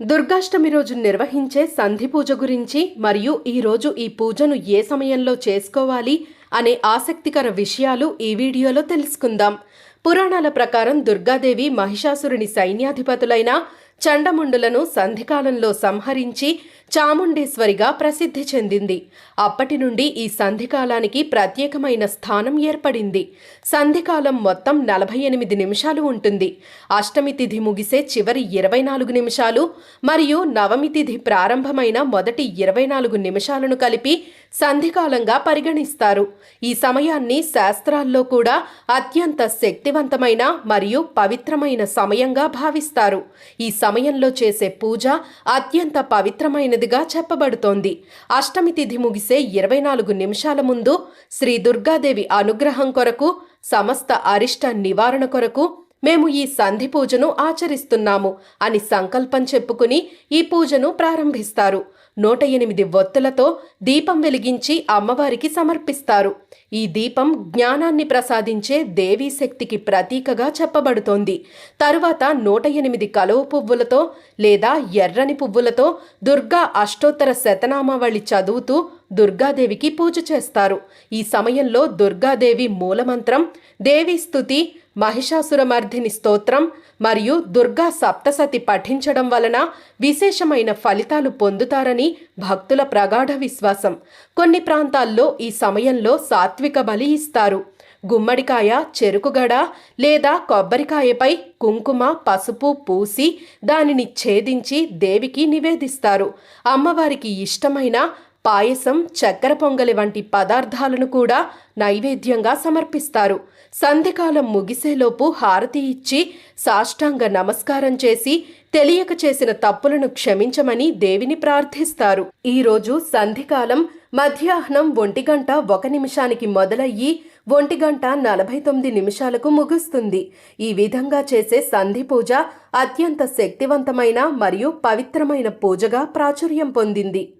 దుర్గాష్టమి రోజు నిర్వహించే సంధి పూజ గురించి మరియు ఈరోజు ఈ పూజను ఏ సమయంలో చేసుకోవాలి అనే ఆసక్తికర విషయాలు ఈ వీడియోలో తెలుసుకుందాం. పురాణాల ప్రకారం దుర్గాదేవి మహిషాసురుని సైన్యాధిపతులైన చండముండులను సంధికాలంలో సంహరించి చాముండేశ్వరిగా ప్రసిద్ధి చెందింది. అప్పటి నుండి ఈ సంధికాలానికి ప్రత్యేకమైన స్థానం ఏర్పడింది. సంధికాలం మొత్తం నలభై ఎనిమిది నిమిషాలు ఉంటుంది. అష్టమి తిథి ముగిసే చివరి ఇరవై నాలుగు నిమిషాలు మరియు నవమి తిథి ప్రారంభమైన మొదటి ఇరవై నాలుగు నిమిషాలను కలిపి సంధికాలంగా పరిగణిస్తారు. ఈ సమయాన్ని శాస్త్రాల్లో కూడా అత్యంత శక్తివంతమైన మరియు పవిత్రమైన సమయంగా భావిస్తారు. ఈ సమయంలో చేసే పూజ అత్యంత పవిత్రమైనదిగా చెప్పబడుతోంది. అష్టమి తిథి ముగిసే ఇరవై నాలుగు నిమిషాల ముందు శ్రీ దుర్గాదేవి అనుగ్రహం కొరకు సమస్త అరిష్ట నివారణ కొరకు మేము ఈ సంధి పూజను ఆచరిస్తున్నాము అని సంకల్పం చెప్పుకుని ఈ పూజను ప్రారంభిస్తారు. నూట ఎనిమిది ఒత్తులతో దీపం వెలిగించి అమ్మవారికి సమర్పిస్తారు. ఈ దీపం జ్ఞానాన్ని ప్రసాదించే దేవీ శక్తికి ప్రతీకగా చెప్పబడుతోంది. తరువాత నూట ఎనిమిది కలువ పువ్వులతో లేదా ఎర్రని పువ్వులతో దుర్గా అష్టోత్తర శతనామావళి చదువుతూ దుర్గాదేవికి పూజ చేస్తారు. ఈ సమయంలో దుర్గాదేవి మూలమంత్రం దేవి స్థుతి మహిషాసురమర్ధిని స్తోత్రం మరియు దుర్గా సప్తసతి పఠించడం వలన విశేషమైన ఫలితాలు పొందుతారని భక్తుల ప్రగాఢ విశ్వాసం. కొన్ని ప్రాంతాల్లో ఈ సమయంలో సాత్విక బలి ఇస్తారు. గుమ్మడికాయ చెరుకుగడ లేదా కొబ్బరికాయపై కుంకుమ పసుపు పూసి దానిని ఛేదించి దేవికి నివేదిస్తారు. అమ్మవారికి ఇష్టమైన పాయసం చక్కెర పొంగలి వంటి పదార్థాలను కూడా నైవేద్యంగా సమర్పిస్తారు. సంధికాలం ముగిసేలోపు హారతి ఇచ్చి సాష్టాంగ నమస్కారం చేసి తెలియక చేసిన తప్పులను క్షమించమని దేవిని ప్రార్థిస్తారు. ఈరోజు సంధికాలం మధ్యాహ్నం ఒంటి గంట ఒక నిమిషానికి మొదలయ్యి ఒంటి గంట నలభై తొమ్మిది నిమిషాలకు ముగుస్తుంది. ఈ విధంగా చేసే సంధి పూజ అత్యంత శక్తివంతమైన మరియు పవిత్రమైన పూజగా ప్రాచుర్యం పొందింది.